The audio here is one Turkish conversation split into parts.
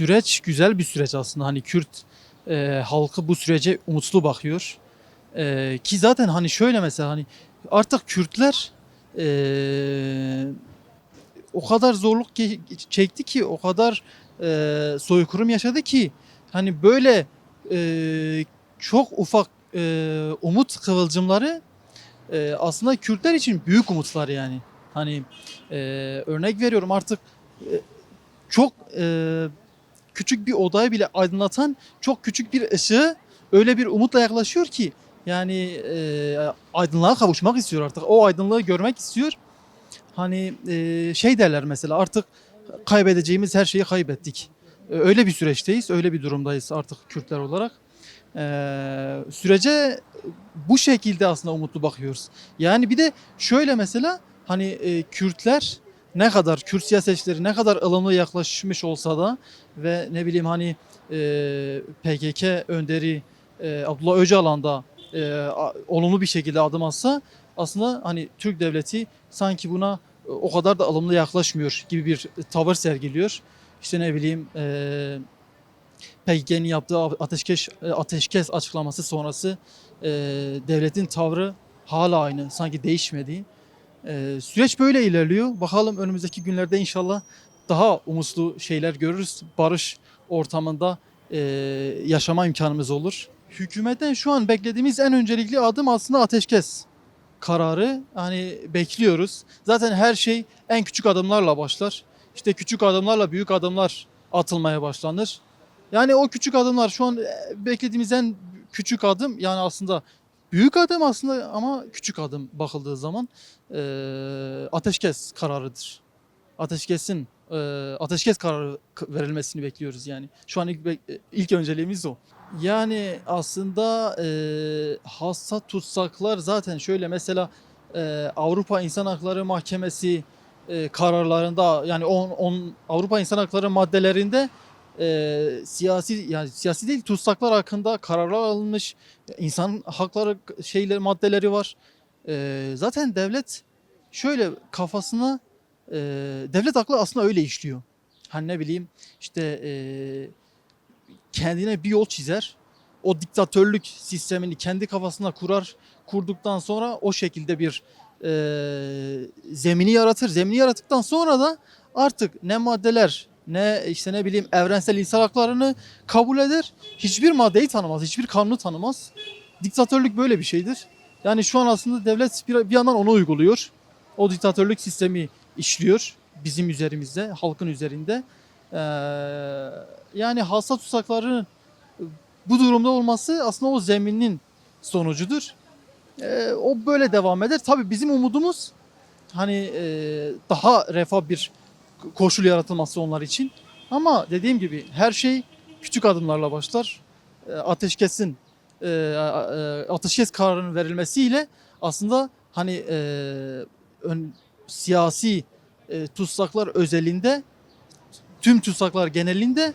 Süreç güzel bir süreç aslında. Hani Kürt e, halkı bu sürece umutlu bakıyor. E, ki zaten hani şöyle mesela hani artık Kürtler e, o kadar zorluk çekti ki o kadar e, soykırım yaşadı ki hani böyle e, çok ufak e, umut kıvılcımları e, aslında Kürtler için büyük umutlar yani. Hani e, örnek veriyorum artık e, çok e, küçük bir odayı bile aydınlatan çok küçük bir ışığı öyle bir umutla yaklaşıyor ki yani e, aydınlığa kavuşmak istiyor artık. O aydınlığı görmek istiyor. Hani e, şey derler mesela artık kaybedeceğimiz her şeyi kaybettik. E, Öyle bir süreçteyiz, öyle bir durumdayız artık Kürtler olarak. E, sürece bu şekilde aslında umutlu bakıyoruz. Yani bir de şöyle mesela hani e, Kürtler ne kadar Kürt siyasetçileri ne kadar ılımlı yaklaşmış olsa da ve ne bileyim hani e, PKK önderi e, Abdullah Öcalan da e, olumlu bir şekilde adım atsa aslında hani Türk devleti sanki buna e, o kadar da ılımlı yaklaşmıyor gibi bir tavır sergiliyor. İşte ne bileyim e, PKK'nin yaptığı ateşkes, ateşkes açıklaması sonrası e, devletin tavrı hala aynı sanki değişmedi. E, süreç böyle ilerliyor. Bakalım önümüzdeki günlerde inşallah daha umutlu şeyler görürüz. Barış ortamında e, yaşama imkanımız olur. Hükümetten şu an beklediğimiz en öncelikli adım aslında ateşkes kararı. Hani bekliyoruz. Zaten her şey en küçük adımlarla başlar. İşte küçük adımlarla büyük adımlar atılmaya başlanır. Yani o küçük adımlar şu an e, beklediğimiz en küçük adım yani aslında büyük adım aslında ama küçük adım bakıldığı zaman e, ateşkes kararıdır. Ateşkesin e, ateşkes kararı verilmesini bekliyoruz yani. Şu an ilk, ilk önceliğimiz o. Yani aslında e, hassa tutsaklar zaten şöyle mesela e, Avrupa İnsan Hakları Mahkemesi e, kararlarında yani on, on, Avrupa İnsan Hakları maddelerinde e, siyasi yani siyasi değil tutsaklar hakkında kararlar alınmış insan hakları şeyleri maddeleri var. E, zaten devlet şöyle kafasına e, devlet aklı aslında öyle işliyor. Hani ne bileyim işte e, kendine bir yol çizer. O diktatörlük sistemini kendi kafasına kurar. Kurduktan sonra o şekilde bir e, zemini yaratır. Zemini yarattıktan sonra da artık ne maddeler ne işte ne bileyim evrensel insan haklarını kabul eder. Hiçbir maddeyi tanımaz, hiçbir kanunu tanımaz. Diktatörlük böyle bir şeydir. Yani şu an aslında devlet bir, bir yandan onu uyguluyor. O diktatörlük sistemi işliyor bizim üzerimizde, halkın üzerinde. Ee, yani hasta tutsakların bu durumda olması aslında o zeminin sonucudur. Ee, o böyle devam eder. Tabii bizim umudumuz hani e, daha refah bir koşul yaratılması onlar için. Ama dediğim gibi her şey küçük adımlarla başlar. E, ateşkesin e, e, ateşkes kararının verilmesiyle aslında hani ön, siyasi tutsaklar özelinde tüm tutsaklar genelinde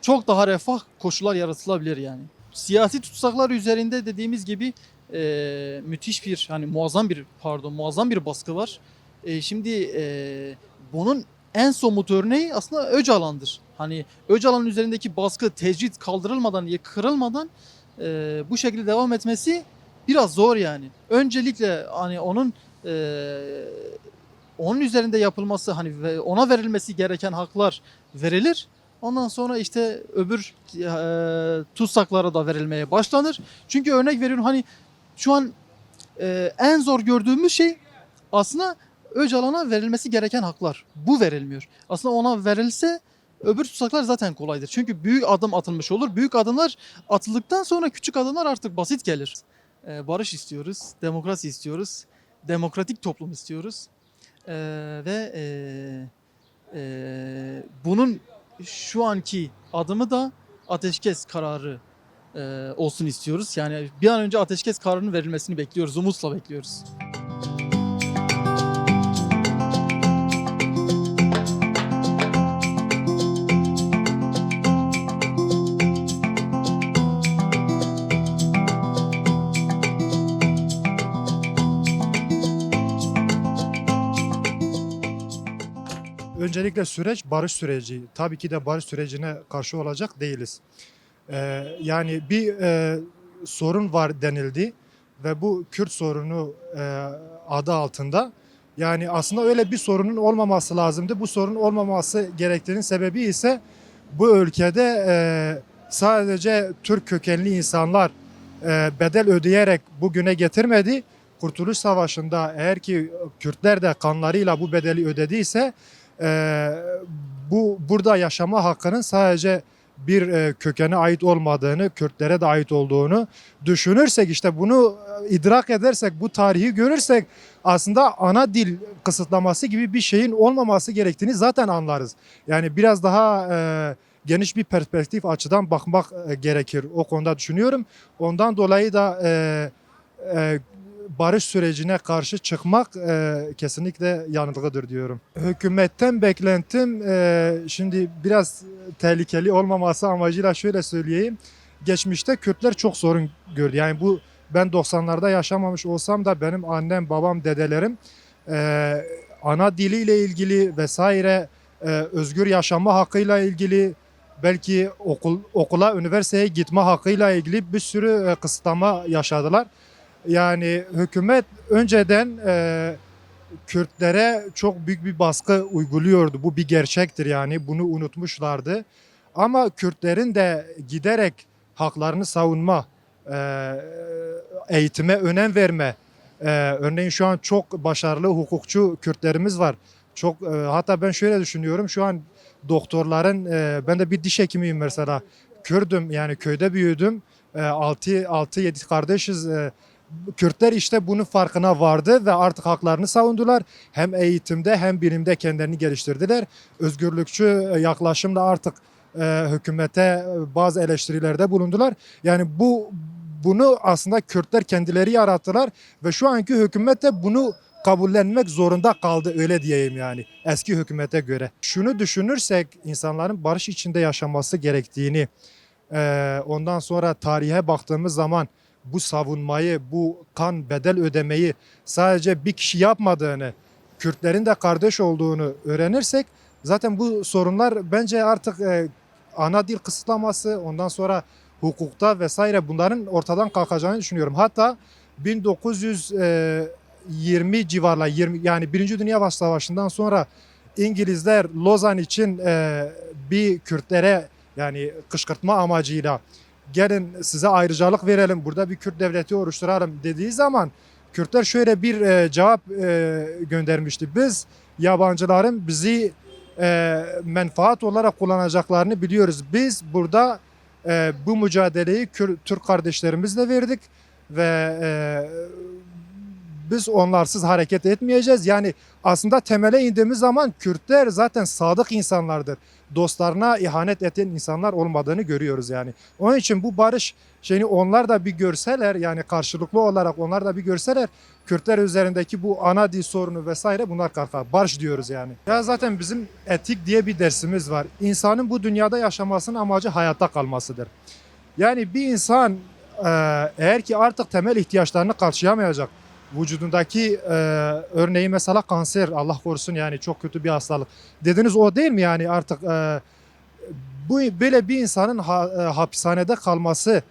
çok daha refah koşullar yaratılabilir yani. Siyasi tutsaklar üzerinde dediğimiz gibi e, müthiş bir hani muazzam bir pardon muazzam bir baskı var. E, şimdi e, bunun en somut örneği aslında Öcalan'dır. Hani Öcalan'ın üzerindeki baskı tecrit kaldırılmadan, kırılmadan e, bu şekilde devam etmesi biraz zor yani. Öncelikle hani onun e, onun üzerinde yapılması hani ona verilmesi gereken haklar verilir. Ondan sonra işte öbür e, tutsaklara da verilmeye başlanır. Çünkü örnek veriyorum hani şu an e, en zor gördüğümüz şey aslında Öcalan'a verilmesi gereken haklar. Bu verilmiyor. Aslında ona verilse öbür tutsaklar zaten kolaydır. Çünkü büyük adım atılmış olur. Büyük adımlar atıldıktan sonra küçük adımlar artık basit gelir. E, barış istiyoruz, demokrasi istiyoruz, demokratik toplum istiyoruz. E, ve e, e, bunun şu anki adımı da ateşkes kararı e, olsun istiyoruz. Yani bir an önce ateşkes kararının verilmesini bekliyoruz, umutla bekliyoruz. Öncelikle süreç barış süreci. Tabii ki de barış sürecine karşı olacak değiliz. Ee, yani bir e, sorun var denildi ve bu Kürt sorunu e, adı altında. Yani aslında öyle bir sorunun olmaması lazımdı. Bu sorun olmaması gerektiğinin sebebi ise bu ülkede e, sadece Türk kökenli insanlar e, bedel ödeyerek bugüne getirmedi. Kurtuluş Savaşı'nda eğer ki Kürtler de kanlarıyla bu bedeli ödediyse e, bu burada yaşama hakkının sadece bir e, kökene ait olmadığını, Kürtlere de ait olduğunu düşünürsek işte bunu e, idrak edersek, bu tarihi görürsek aslında ana dil kısıtlaması gibi bir şeyin olmaması gerektiğini zaten anlarız. Yani biraz daha e, geniş bir perspektif açıdan bakmak e, gerekir o konuda düşünüyorum. Ondan dolayı da e, e, barış sürecine karşı çıkmak e, kesinlikle yanılgıdır diyorum. Hükümetten beklentim e, şimdi biraz tehlikeli olmaması amacıyla şöyle söyleyeyim. Geçmişte Kürtler çok sorun gördü. Yani bu ben 90'larda yaşamamış olsam da benim annem, babam, dedelerim e, ana diliyle ilgili vesaire e, özgür yaşama hakkıyla ilgili belki okul okula, üniversiteye gitme hakkıyla ilgili bir sürü e, kısıtlama yaşadılar. Yani hükümet önceden e, Kürtlere çok büyük bir baskı uyguluyordu. Bu bir gerçektir yani bunu unutmuşlardı. Ama Kürtlerin de giderek haklarını savunma, e, eğitime önem verme. e, örneğin şu an çok başarılı hukukçu Kürtlerimiz var. Çok e, hatta ben şöyle düşünüyorum şu an doktorların e, ben de bir diş hekimiyim mesela. Kürdüm yani köyde büyüdüm. 6 6 7 kardeşiz. E, Kürtler işte bunun farkına vardı ve artık haklarını savundular. Hem eğitimde hem bilimde kendilerini geliştirdiler. Özgürlükçü e, yaklaşımla artık e, hükümete e, bazı eleştirilerde bulundular. Yani bu bunu aslında Kürtler kendileri yarattılar ve şu anki hükümet de bunu kabullenmek zorunda kaldı öyle diyeyim yani eski hükümete göre. Şunu düşünürsek insanların barış içinde yaşaması gerektiğini e, ondan sonra tarihe baktığımız zaman bu savunmayı, bu kan bedel ödemeyi sadece bir kişi yapmadığını, Kürtlerin de kardeş olduğunu öğrenirsek zaten bu sorunlar bence artık e, ana dil kısıtlaması, ondan sonra hukukta vesaire bunların ortadan kalkacağını düşünüyorum. Hatta 1920 civarla 20 yani Birinci Dünya Savaşı'ndan sonra İngilizler Lozan için e, bir Kürtlere yani kışkırtma amacıyla gelin size ayrıcalık verelim burada bir Kürt devleti oluşturalım dediği zaman Kürtler şöyle bir e, cevap e, göndermişti. Biz yabancıların bizi e, menfaat olarak kullanacaklarını biliyoruz. Biz burada e, bu mücadeleyi Kür- Türk kardeşlerimizle verdik ve e, biz onlarsız hareket etmeyeceğiz. Yani aslında temele indiğimiz zaman Kürtler zaten sadık insanlardır. Dostlarına ihanet eden insanlar olmadığını görüyoruz yani. Onun için bu barış şeyini onlar da bir görseler yani karşılıklı olarak onlar da bir görseler Kürtler üzerindeki bu ana dil sorunu vesaire bunlar kalkar. Barış diyoruz yani. Ya zaten bizim etik diye bir dersimiz var. İnsanın bu dünyada yaşamasının amacı hayatta kalmasıdır. Yani bir insan eğer ki artık temel ihtiyaçlarını karşılayamayacak, vücudundaki e, örneği mesela kanser Allah korusun yani çok kötü bir hastalık. Dediniz o değil mi yani artık e, bu böyle bir insanın ha- e, hapishanede kalması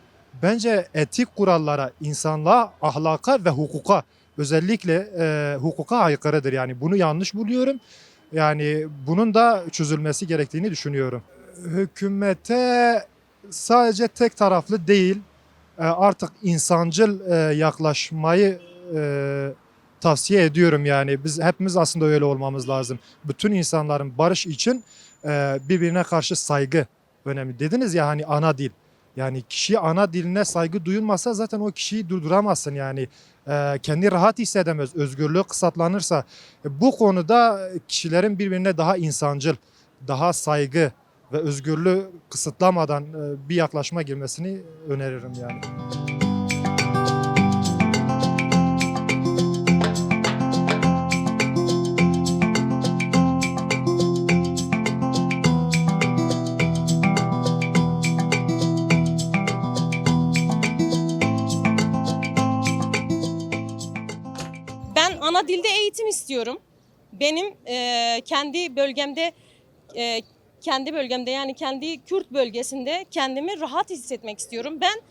bence etik kurallara, insanlığa, ahlaka ve hukuka özellikle e, hukuka aykırıdır. Yani bunu yanlış buluyorum. Yani bunun da çözülmesi gerektiğini düşünüyorum. Hükümete sadece tek taraflı değil e, artık insancıl e, yaklaşmayı e, tavsiye ediyorum yani. Biz hepimiz aslında öyle olmamız lazım. Bütün insanların barış için e, birbirine karşı saygı önemli. Dediniz ya hani ana dil. Yani kişi ana diline saygı duyulmasa zaten o kişiyi durduramazsın yani. E, kendi rahat hissedemez. Özgürlüğü kısıtlanırsa. E, bu konuda kişilerin birbirine daha insancıl, daha saygı ve özgürlüğü kısıtlamadan e, bir yaklaşma girmesini öneririm yani. İstiyorum. benim e, kendi bölgemde e, kendi bölgemde yani kendi Kürt bölgesinde kendimi rahat hissetmek istiyorum. Ben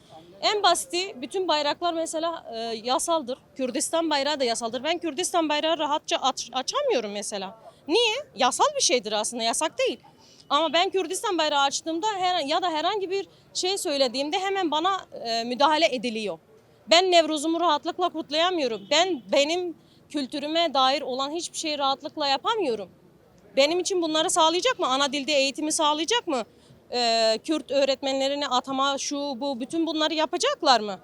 en basiti bütün bayraklar mesela e, yasaldır. Kürdistan bayrağı da yasaldır. Ben Kürdistan bayrağı rahatça aç- açamıyorum mesela. Niye? Yasal bir şeydir aslında, yasak değil. Ama ben Kürdistan bayrağı açtığımda her, ya da herhangi bir şey söylediğimde hemen bana e, müdahale ediliyor. Ben Nevruz'umu rahatlıkla kutlayamıyorum. Ben benim kültürüme dair olan hiçbir şeyi rahatlıkla yapamıyorum. Benim için bunları sağlayacak mı? Ana dilde eğitimi sağlayacak mı? Ee, Kürt öğretmenlerine atama şu bu bütün bunları yapacaklar mı?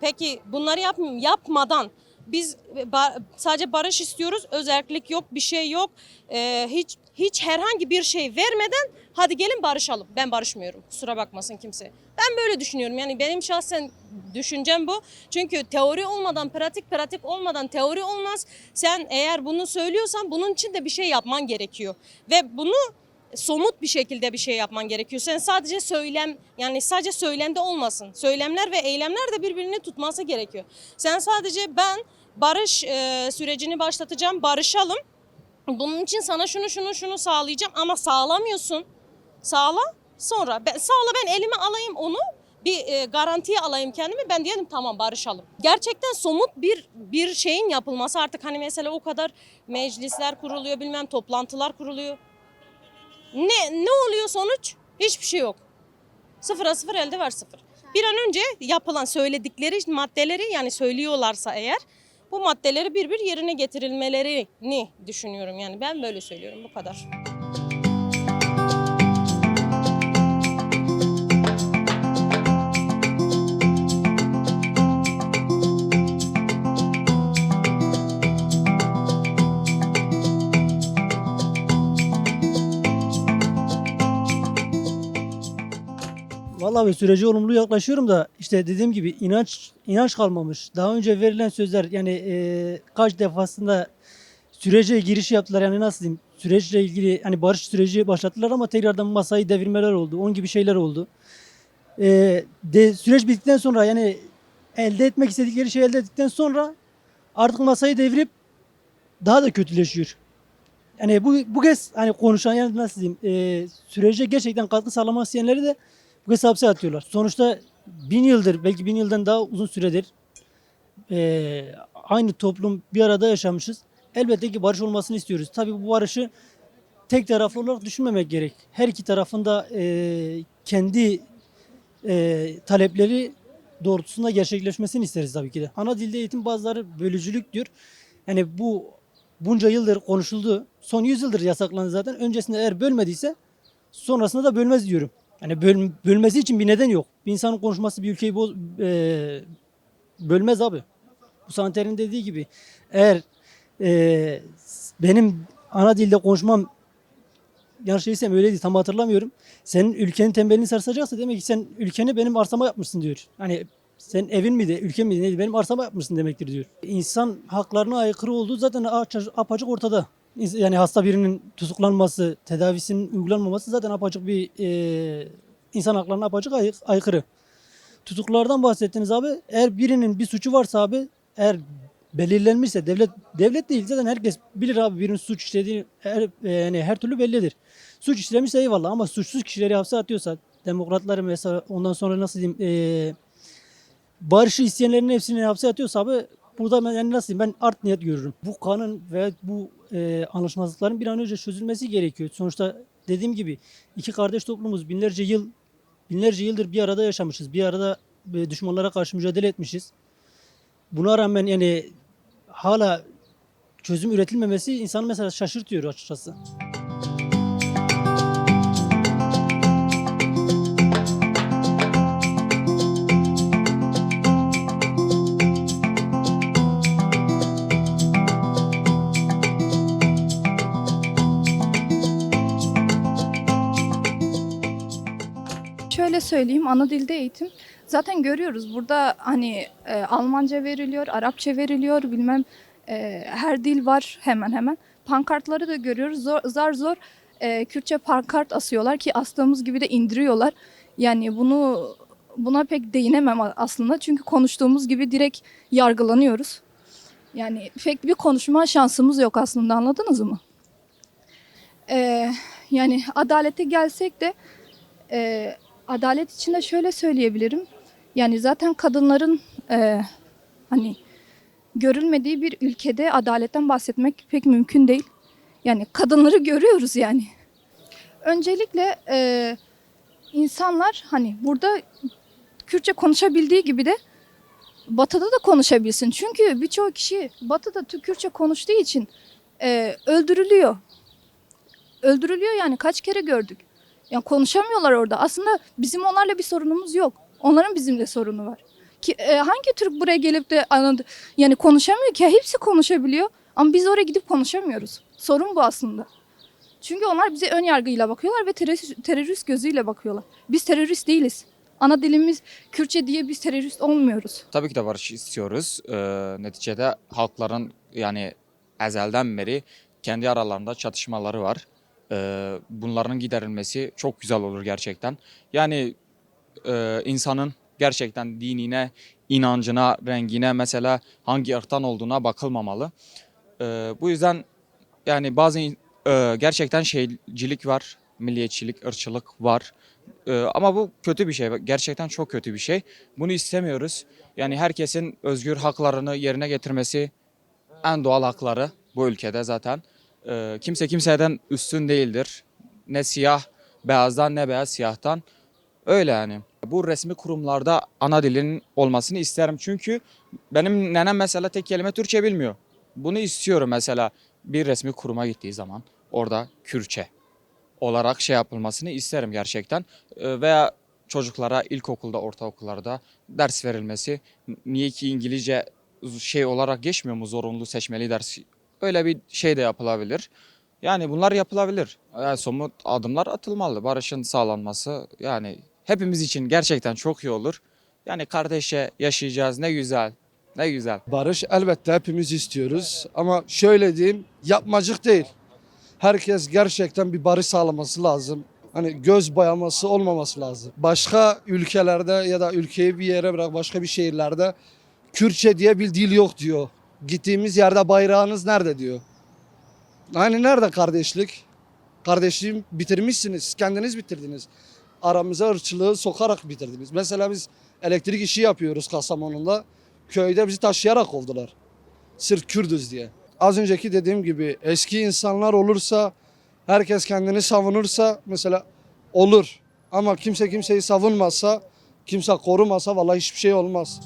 Peki bunları yap, yapmadan biz ba- sadece barış istiyoruz. Özellik yok, bir şey yok. Ee, hiç hiç herhangi bir şey vermeden hadi gelin barışalım. Ben barışmıyorum. Kusura bakmasın kimse. Ben böyle düşünüyorum. Yani benim şahsen düşüncem bu. Çünkü teori olmadan pratik, pratik olmadan teori olmaz. Sen eğer bunu söylüyorsan bunun için de bir şey yapman gerekiyor. Ve bunu somut bir şekilde bir şey yapman gerekiyor. Sen sadece söylem yani sadece söylemde olmasın. Söylemler ve eylemler de birbirini tutması gerekiyor. Sen sadece ben barış e, sürecini başlatacağım, barışalım. Bunun için sana şunu şunu şunu sağlayacağım ama sağlamıyorsun. Sağla sonra ben sağla ben elime alayım onu bir e, garantiye alayım kendimi ben diyelim tamam barışalım. Gerçekten somut bir bir şeyin yapılması artık hani mesela o kadar meclisler kuruluyor bilmem toplantılar kuruluyor. Ne ne oluyor sonuç? Hiçbir şey yok. Sıfıra sıfır elde var sıfır. Bir an önce yapılan söyledikleri maddeleri yani söylüyorlarsa eğer bu maddeleri bir bir yerine getirilmelerini düşünüyorum. Yani ben böyle söylüyorum bu kadar. Vallahi ben sürece olumlu yaklaşıyorum da işte dediğim gibi inanç inanç kalmamış. Daha önce verilen sözler yani e, kaç defasında sürece giriş yaptılar yani nasıl diyeyim süreçle ilgili hani barış süreci başlattılar ama tekrardan masayı devirmeler oldu. Onun gibi şeyler oldu. E, de, süreç bittikten sonra yani elde etmek istedikleri şeyi elde ettikten sonra artık masayı devirip daha da kötüleşiyor. Yani bu bu kez hani konuşan yani nasıl diyeyim e, sürece gerçekten katkı sağlamak isteyenleri de bu kez hapse atıyorlar. Sonuçta bin yıldır belki bin yıldan daha uzun süredir eee, aynı toplum bir arada yaşamışız. Elbette ki barış olmasını istiyoruz. Tabii bu barışı tek taraflı olarak düşünmemek gerek. Her iki tarafında eee, kendi eee, talepleri doğrultusunda gerçekleşmesini isteriz tabii ki de. Ana dilde eğitim bazıları bölücülük diyor. Yani bu bunca yıldır konuşuldu. Son 100 yıldır yasaklandı zaten. Öncesinde eğer bölmediyse sonrasında da bölmez diyorum. Yani böl, bölmesi için bir neden yok. Bir insanın konuşması bir ülkeyi boz, eee, bölmez abi. Bu Santer'in dediği gibi eğer eee, benim ana dilde konuşmam yanlış değilsem öyleydi tam hatırlamıyorum. Senin ülkenin temelini sarsacaksa demek ki sen ülkeni benim arsama yapmışsın diyor. Hani sen evin miydi, ülken miydi neydi benim arsama yapmışsın demektir diyor. İnsan haklarına aykırı olduğu zaten aç- apaçık ortada. Yani hasta birinin tutuklanması, tedavisinin uygulanmaması zaten apaçık bir e, insan haklarına apaçık ay- aykırı. Tutuklardan bahsettiniz abi. Eğer birinin bir suçu varsa abi, eğer belirlenmişse devlet devlet değil zaten herkes bilir abi birinin suç işlediğini her, e, yani her türlü bellidir. Suç işlemişse eyvallah ama suçsuz kişileri hapse atıyorsa demokratları mesela ondan sonra nasıl diyeyim e, barışı isteyenlerin hepsini hapse atıyorsa abi burada ben yani nasıl diyeyim ben art niyet görürüm. Bu kanun ve bu e, anlaşmazlıkların bir an önce çözülmesi gerekiyor. Sonuçta dediğim gibi iki kardeş toplumuz binlerce yıl binlerce yıldır bir arada yaşamışız. Bir arada e, düşmanlara karşı mücadele etmişiz. Buna rağmen yani hala çözüm üretilmemesi insanı mesela şaşırtıyor açıkçası. Şöyle söyleyeyim ana dilde eğitim zaten görüyoruz burada hani e, Almanca veriliyor, Arapça veriliyor bilmem e, her dil var hemen hemen. Pankartları da görüyoruz zor, zar zor e, Kürtçe pankart asıyorlar ki astığımız gibi de indiriyorlar. Yani bunu buna pek değinemem aslında çünkü konuştuğumuz gibi direkt yargılanıyoruz. Yani pek bir konuşma şansımız yok aslında anladınız mı? Ee, yani adalete gelsek de e, adalet içinde şöyle söyleyebilirim. Yani zaten kadınların e, hani görülmediği bir ülkede adaletten bahsetmek pek mümkün değil. Yani kadınları görüyoruz yani. Öncelikle e, insanlar hani burada Kürtçe konuşabildiği gibi de Batı'da da konuşabilsin. Çünkü birçok kişi Batı'da Türk Kürtçe konuştuğu için e, öldürülüyor. Öldürülüyor yani kaç kere gördük. Yani konuşamıyorlar orada. Aslında bizim onlarla bir sorunumuz yok. Onların bizimle sorunu var. Ki e, hangi Türk buraya gelip de anladı yani konuşamıyor ki? Hepsi konuşabiliyor ama biz oraya gidip konuşamıyoruz. Sorun bu aslında. Çünkü onlar bize ön yargıyla bakıyorlar ve terörist, terörist gözüyle bakıyorlar. Biz terörist değiliz. Ana dilimiz Kürtçe diye biz terörist olmuyoruz. Tabii ki de barış istiyoruz. Ee, neticede halkların yani ezelden beri kendi aralarında çatışmaları var. Ee, bunların giderilmesi çok güzel olur gerçekten. Yani e, insanın gerçekten dinine, inancına, rengine mesela hangi ırktan olduğuna bakılmamalı. Ee, bu yüzden yani bazı e, gerçekten şeycilik var, milliyetçilik, ırkçılık var. Ee, ama bu kötü bir şey. Gerçekten çok kötü bir şey. Bunu istemiyoruz. Yani herkesin özgür haklarını yerine getirmesi en doğal hakları bu ülkede zaten. Ee, kimse kimseden üstün değildir. Ne siyah beyazdan ne beyaz siyahtan. Öyle yani. Bu resmi kurumlarda ana dilinin olmasını isterim. Çünkü benim nenem mesela tek kelime Türkçe bilmiyor. Bunu istiyorum mesela bir resmi kuruma gittiği zaman orada Kürtçe olarak şey yapılmasını isterim gerçekten. Ee, Veya çocuklara ilkokulda, ortaokullarda ders verilmesi. Niye ki İngilizce şey olarak geçmiyor mu zorunlu seçmeli ders? Öyle bir şey de yapılabilir. Yani bunlar yapılabilir. Yani somut adımlar atılmalı. Barışın sağlanması yani hepimiz için gerçekten çok iyi olur. Yani kardeşe yaşayacağız ne güzel. Ne güzel. Barış elbette hepimiz istiyoruz ama şöyle diyeyim yapmacık değil. Herkes gerçekten bir barış sağlaması lazım. Hani göz boyaması olmaması lazım. Başka ülkelerde ya da ülkeyi bir yere bırak başka bir şehirlerde Kürtçe diye bir dil yok diyor. Gittiğimiz yerde bayrağınız nerede diyor. Hani nerede kardeşlik? Kardeşliğim bitirmişsiniz. Kendiniz bitirdiniz. Aramıza ırkçılığı sokarak bitirdiniz. Mesela biz elektrik işi yapıyoruz Kastamonu'da. Köyde bizi taşıyarak kovdular. Sırf Kürdüz diye. Az önceki dediğim gibi eski insanlar olursa, herkes kendini savunursa mesela olur. Ama kimse kimseyi savunmazsa, kimse korumasa vallahi hiçbir şey olmaz.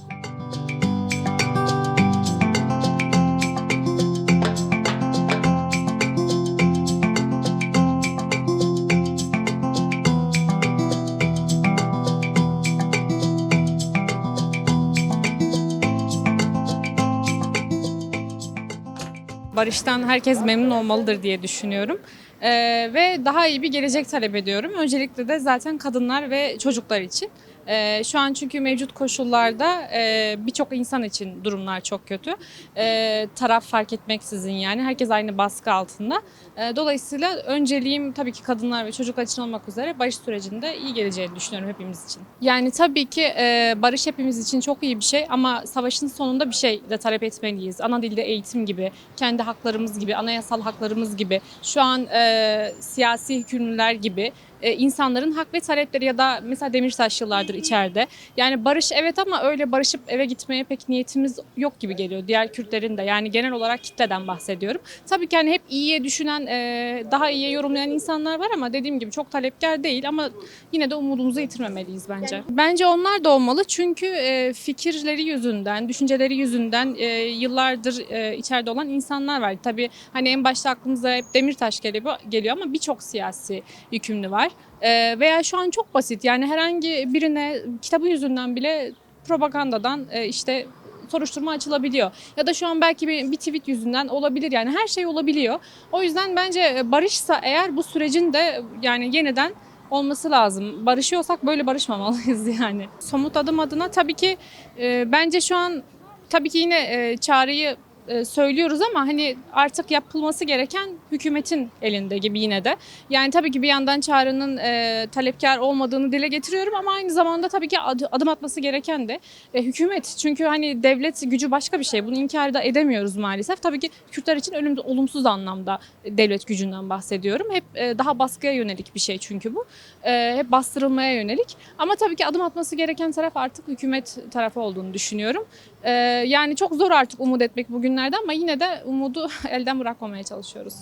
Barıştan herkes memnun olmalıdır diye düşünüyorum. Ee, ve daha iyi bir gelecek talep ediyorum. Öncelikle de zaten kadınlar ve çocuklar için. Ee, şu an çünkü mevcut koşullarda e, birçok insan için durumlar çok kötü. Ee, taraf fark etmeksizin yani herkes aynı baskı altında. Ee, dolayısıyla önceliğim tabii ki kadınlar ve çocuklar için olmak üzere barış sürecinde iyi geleceğini düşünüyorum hepimiz için. Yani tabii ki e, barış hepimiz için çok iyi bir şey ama savaşın sonunda bir şey de talep etmeliyiz. Ana dilde eğitim gibi, kendi haklarımız gibi, anayasal haklarımız gibi, şu an e, siyasi hükümlüler gibi e, insanların hak ve talepleri ya da mesela Demirtaş yıllardır içeride. Yani barış evet ama öyle barışıp eve gitmeye pek niyetimiz yok gibi geliyor. Diğer Kürtlerin de yani genel olarak kitleden bahsediyorum. Tabii ki hani hep iyiye düşünen, e, daha iyiye yorumlayan insanlar var ama dediğim gibi çok talepkar değil ama yine de umudumuzu yitirmemeliyiz bence. Bence onlar da olmalı çünkü e, fikirleri yüzünden, düşünceleri yüzünden e, yıllardır e, içeride olan insanlar var. Tabii hani en başta aklımıza hep Demirtaş geliyor, geliyor ama birçok siyasi yükümlü var. E, veya şu an çok basit yani herhangi birine kitabı yüzünden bile propagandadan e, işte soruşturma açılabiliyor. Ya da şu an belki bir, bir tweet yüzünden olabilir yani her şey olabiliyor. O yüzden bence barışsa eğer bu sürecin de yani yeniden olması lazım. Barışıyorsak böyle barışmamalıyız yani. Somut adım adına tabii ki e, bence şu an tabii ki yine e, çağrıyı e, söylüyoruz ama hani artık yapılması gereken hükümetin elinde gibi yine de. Yani tabii ki bir yandan çağrının e, talepkar olmadığını dile getiriyorum ama aynı zamanda tabii ki ad- adım atması gereken de e, hükümet. Çünkü hani devlet gücü başka bir şey. Bunu inkar da edemiyoruz maalesef. Tabii ki Kürtler için ölüm, olumsuz anlamda devlet gücünden bahsediyorum. Hep e, daha baskıya yönelik bir şey çünkü bu. E, hep bastırılmaya yönelik. Ama tabii ki adım atması gereken taraf artık hükümet tarafı olduğunu düşünüyorum. E, yani çok zor artık umut etmek bugünlerde ama yine de umudu elden bırakmamaya çalışıyoruz.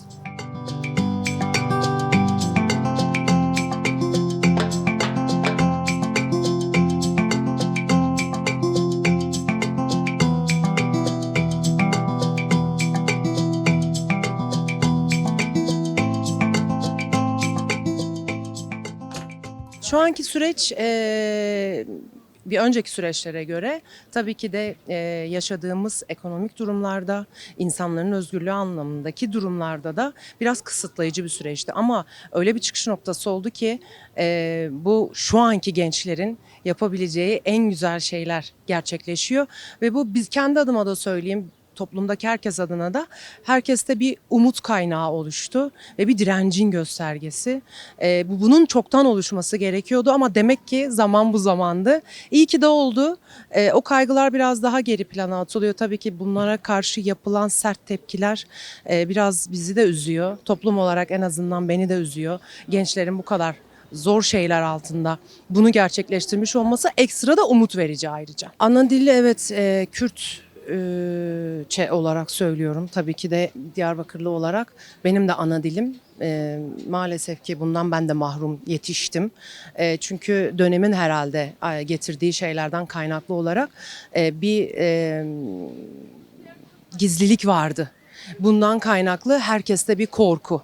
Şu anki süreç eee, bir önceki süreçlere göre tabii ki de eee, yaşadığımız ekonomik durumlarda, insanların özgürlüğü anlamındaki durumlarda da biraz kısıtlayıcı bir süreçti. Ama öyle bir çıkış noktası oldu ki eee, bu şu anki gençlerin yapabileceği en güzel şeyler gerçekleşiyor. Ve bu biz kendi adıma da söyleyeyim toplumdaki herkes adına da herkeste bir umut kaynağı oluştu ve bir direncin göstergesi. Ee, bu bunun çoktan oluşması gerekiyordu ama demek ki zaman bu zamandı. İyi ki de oldu. Ee, o kaygılar biraz daha geri plana atılıyor. Tabii ki bunlara karşı yapılan sert tepkiler e, biraz bizi de üzüyor. Toplum olarak en azından beni de üzüyor. Gençlerin bu kadar zor şeyler altında bunu gerçekleştirmiş olması ekstra da umut verici ayrıca. Ana dili evet e, Kürt e, çe olarak söylüyorum. Tabii ki de Diyarbakırlı olarak benim de ana dilim. E, maalesef ki bundan ben de mahrum yetiştim. E, çünkü dönemin herhalde getirdiği şeylerden kaynaklı olarak e, bir gizlilik vardı. Bundan kaynaklı herkeste bir korku.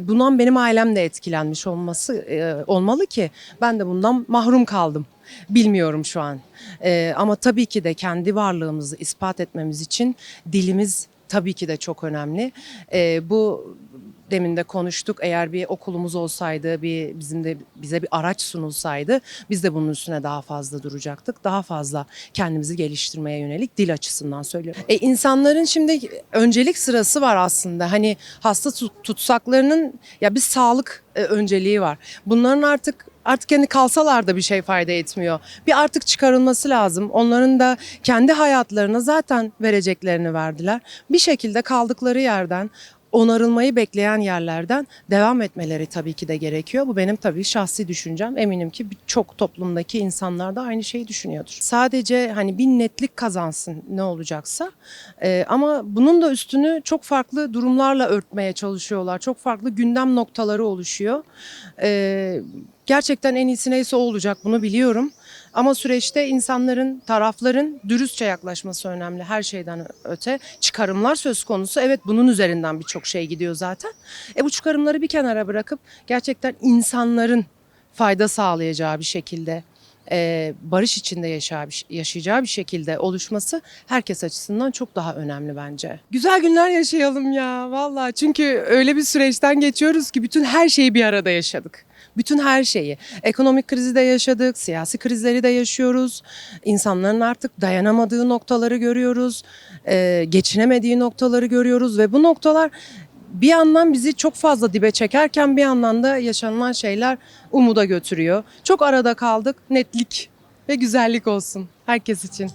Bundan benim ailem de etkilenmiş olması olmalı ki ben de bundan mahrum kaldım. Bilmiyorum şu an. E, ama tabii ki de kendi varlığımızı ispat etmemiz için dilimiz tabii ki de çok önemli. E, bu demin de konuştuk. Eğer bir okulumuz olsaydı, bir bizim de bize bir araç sunulsaydı biz de bunun üstüne daha fazla duracaktık. Daha fazla kendimizi geliştirmeye yönelik dil açısından söylüyorum. E, insanların şimdi öncelik sırası var aslında. Hani hasta tut- tutsaklarının ya bir sağlık e, önceliği var. Bunların artık artık kendi kalsalar da bir şey fayda etmiyor. Bir artık çıkarılması lazım. Onların da kendi hayatlarına zaten vereceklerini verdiler. Bir şekilde kaldıkları yerden onarılmayı bekleyen yerlerden devam etmeleri tabii ki de gerekiyor. Bu benim tabii şahsi düşüncem. Eminim ki birçok toplumdaki insanlar da aynı şeyi düşünüyordur. Sadece hani bir netlik kazansın ne olacaksa. Ee, ama bunun da üstünü çok farklı durumlarla örtmeye çalışıyorlar. Çok farklı gündem noktaları oluşuyor. Ee, gerçekten en iyisi neyse o olacak bunu biliyorum. Ama süreçte insanların, tarafların dürüstçe yaklaşması önemli her şeyden öte. Çıkarımlar söz konusu. Evet bunun üzerinden birçok şey gidiyor zaten. E bu çıkarımları bir kenara bırakıp gerçekten insanların fayda sağlayacağı bir şekilde e, barış içinde yaşayacağı yaşayacağı bir şekilde oluşması herkes açısından çok daha önemli bence. Güzel günler yaşayalım ya vallahi çünkü öyle bir süreçten geçiyoruz ki bütün her şeyi bir arada yaşadık. Bütün her şeyi. Ekonomik krizi de yaşadık, siyasi krizleri de yaşıyoruz. İnsanların artık dayanamadığı noktaları görüyoruz. e, geçinemediği noktaları görüyoruz ve bu noktalar bir yandan bizi çok fazla dibe çekerken bir yandan da yaşanılan şeyler umuda götürüyor. Çok arada kaldık. Netlik ve güzellik olsun herkes için.